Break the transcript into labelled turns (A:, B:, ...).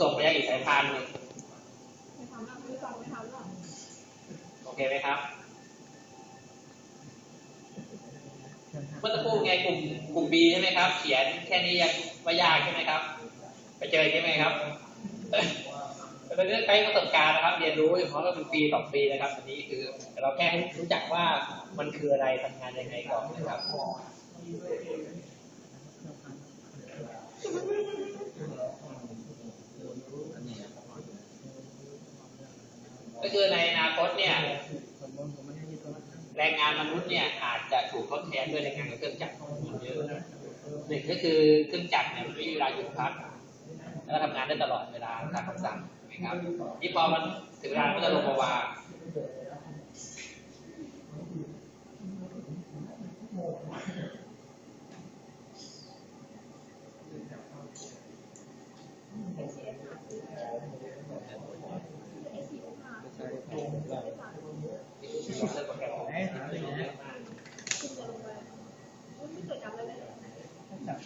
A: ส่งไปยังอีกสายพานหนึ่ง
B: ไม่ทำแล้วไม่ฟังไม่ทำแล้ว
A: โอเคไหมครับเมื่อสักครู่ไงกลุ่มกลุ่ม B ใช่ไหมครับ เขียนแค่นี้ยังไม่ยากใช่ไหมครับ ไปเจอใช่ไหมครับเป็นเรื่องใช้ประสบการณ์นะครับ เรียนรู้เฉพาะก็เป็นปีสองปีนะครับ อันนี้คือเราแค่รู้จักว่ามันคืออะไรทำงานยังไงก่อนนะครับ ก็คือในอนาคตเนี่ยแรงงานมนุษย์เนี่ยอาจจะถูกทดแทนด้วยแรงงานเครื่องจักรเยอะหนึ่งก็คือเครื่องจักรเนี่ยมันไม่มีเวลาหยุดพักแล้วก็ทำงานได้ตลอดเวลาตามคำสั่งนะครับนี่พอมันถึงเวลาก็จะลงมาวาง ลองเลือกโปรแกรมของ
B: คุณจะลงไปไม่เคยำเลยนะ